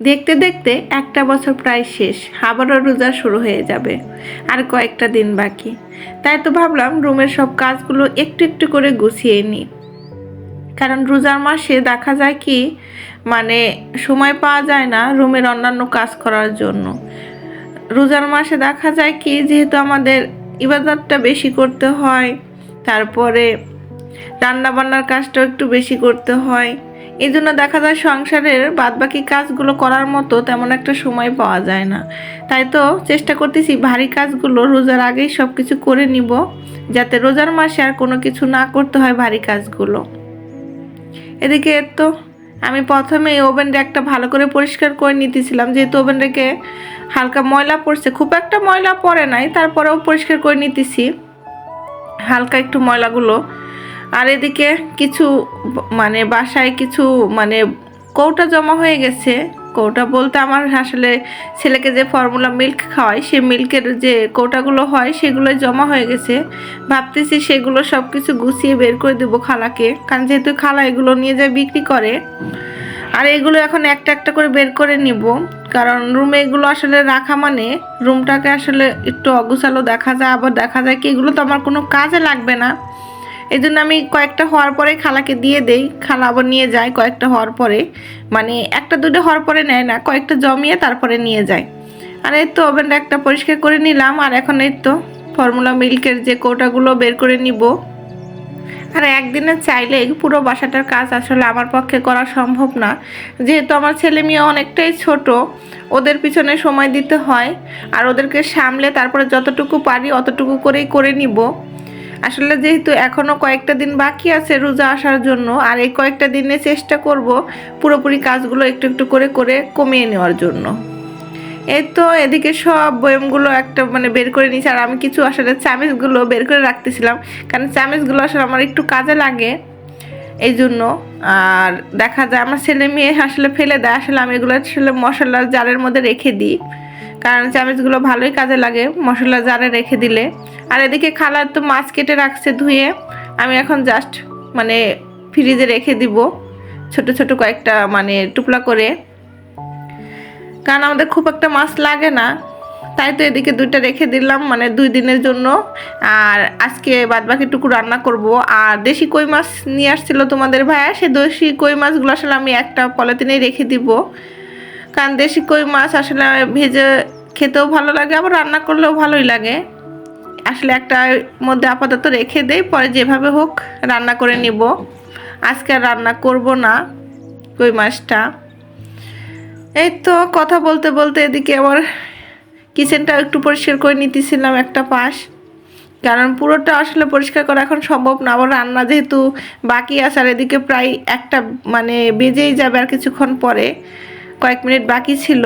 দেখতে দেখতে একটা বছর প্রায় শেষ, আবারও রোজা শুরু হয়ে যাবে, আর কয়েকটা দিন বাকি। তাই তো ভাবলাম রুমের সব কাজগুলো একটু একটু করে গুছিয়ে নিই। কারণ রোজার মাসে দেখা যায় কি মানে সময় পাওয়া যায় না রুমের অন্যান্য কাজ করার জন্য। রোজার মাসে দেখা যায় কি, যেহেতু আমাদের ইবাদতটা বেশি করতে হয়, তারপরে রান্নাবান্নার কাজটাও একটু বেশি করতে হয় এই জন্য দেখা যায় সংসারের বাদবাকি কাজগুলো করার মতো তেমন একটা সময় পাওয়া যায় না। তাই তো চেষ্টা করতেছি ভারী কাজগুলো রোজার আগেই সব কিছু করে নিব, যাতে রোজার মাসে আর কোনো কিছু না করতে হয় ভারী কাজগুলো। এদিকে তো আমি প্রথমে এই ওভেনটা একটা ভালো করে পরিষ্কার করে নিতেছিলাম, যেহেতু ওভেন ওভেনটাকে হালকা ময়লা পড়ছে, খুব একটা ময়লা পড়ে নাই, তারপরেও পরিষ্কার করে নিতেছি। হালকা একটু ময়লাগুলো আর এদিকে কিছু মানে বাসায় কিছু মানে কৌটা জমা হয়ে গেছে। কৌটা বলতে আমার আসলে ছেলেকে যে ফর্মুলা মিল্ক খাওয়াই সে মিল্কের যে কৌটাগুলো হয় সেগুলো জমা হয়ে গেছে। ভাবতেছি সেগুলো সব কিছু গুছিয়ে বের করে দেবো খালাকে, কারণ যেহেতু খালা এগুলো নিয়ে যায় বিক্রি করে। আর এগুলো এখন একটা একটা করে বের করে নিব, কারণ রুমে এগুলো আসলে রাখা মানে রুমটাকে আসলে একটু অগুছালো দেখা যায়, আবার দেখা যায় কি এগুলো তো আমার কোনো কাজে লাগবে না। এই জন্য আমি কয়েকটা হওয়ার পরে খালাকে দিয়ে দেই। খালা আবার নিয়ে যায় কয়েকটা হওয়ার পরে। মানে একটা দুটো হওয়ার পরে নেয় না, কয়েকটা জমিয়ে তারপরে নিয়ে যায়। আর এই তো ওভেনটা একটা পরিষ্কার করে নিলাম, আর এখন এই তো ফর্মুলা মিল্কের যে কৌটাগুলো বের করে নিব। আর একদিনে চাইলে পুরো বাসাটার কাজ আসলে আমার পক্ষে করা সম্ভব না। যেহেতু আমার ছেলে মেয়ে অনেকটাই ছোট, ওদের পিছনে সময় দিতে হয়। আর ওদেরকে সামলে তারপরে যতটুকু পারি অতটুকু করেই করে নিব। আসলে যেহেতু এখনও কয়েকটা দিন বাকি আছে রোজা আসার জন্য, আর এই কয়েকটা দিনে চেষ্টা করব পুরোপুরি কাজগুলো একটু একটু করে করে কমিয়ে নেওয়ার জন্য। এই তো এদিকে সব বয়মগুলো একটা মানে বের করে নিয়েছি, আর আমি কিছু আসলে চামিচগুলো বের করে রাখতেছিলাম, কারণ চামিচগুলো আসলে আমার একটু কাজে লাগে এই জন্য। আর দেখা যায় আমার ছেলে মেয়ে আসলে ফেলে দেয়, আসলে আমি এগুলো আসলে মশলার জালের মধ্যে রেখে দিই। কারণ চামচগুলো ভালোই কাজে লাগে, মশলা জারে রেখে দিলে। আর এদিকে খালার তো মাছ কেটে রাখছে ধুয়ে, আমি এখন জাস্ট মানে ফ্রিজে রেখে দিব, ছোট ছোট কয়েকটা মানে টুকলা করে। কারণ আমাদের খুব একটা মাছ লাগে না, তাই তো এদিকে দুইটা রেখে দিলাম মানে দুই দিনের জন্য। আর আজকে বাদ বাকিটুকু রান্না করব। আর দেশি কই মাছ নিয়ে আসছিল তোমাদের ভাইয়া, সে দেশি কই মাছগুলো আসলে আমি একটা পলিথিনে রেখে দিব। কারণ দেশি কই মাছ আসলে ভেজে খেতেও ভালো লাগে, আবার রান্না করলেও ভালোই লাগে। আসলে একটা মধ্যে আপাতত রেখে দেই, পরে যেভাবে হোক রান্না করে নিব। আজকে আর রান্না করব না কই মাছটা। এই তো কথা বলতে বলতে এদিকে আবার কিচেনটা একটু পরিষ্কার করে নিতেছিলাম একটা পাশ। কারণ পুরোটা আসলে পরিষ্কার করা এখন সম্ভব না, আবার রান্না যেহেতু বাকি আছে আর এদিকে প্রায় একটা মানে বেজেই যাবে আর কিছুক্ষণ পরে, কয়েক মিনিট বাকি ছিল।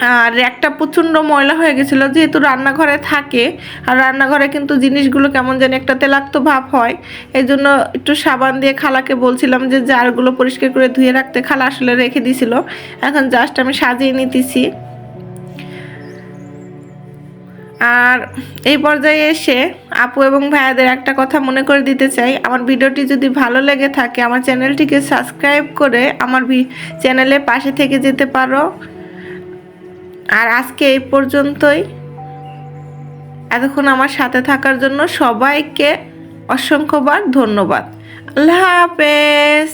আর একটা প্রচণ্ড ময়লা হয়ে গেছিল, যেহেতু রান্নাঘরে থাকে, আর রান্নাঘরে কিন্তু জিনিসগুলো কেমন যেন একটা তেলাক্ত ভাব হয়। এই জন্য একটু সাবান দিয়ে খালাকে বলছিলাম যে জারগুলো পরিষ্কার করে ধুয়ে রাখতে খালা আসলে রেখে দিছিল। এখন জাস্ট আমি সাজিয়ে নিতেছি। আর এই পর্যায়ে এসে আপু এবং ভাইয়াদের একটা কথা মনে করে দিতে চাই। আমার ভিডিওটি যদি ভালো লেগে থাকে, আমার চ্যানেলটিকে সাবস্ক্রাইব করে আমার চ্যানেলের পাশে থেকে যেতে পারো। আর আজকে এই পর্যন্তই। এতক্ষণ আমার সাথে থাকার জন্য সবাইকে অসংখ্যবার ধন্যবাদ। আল্লাহ হাফেজ।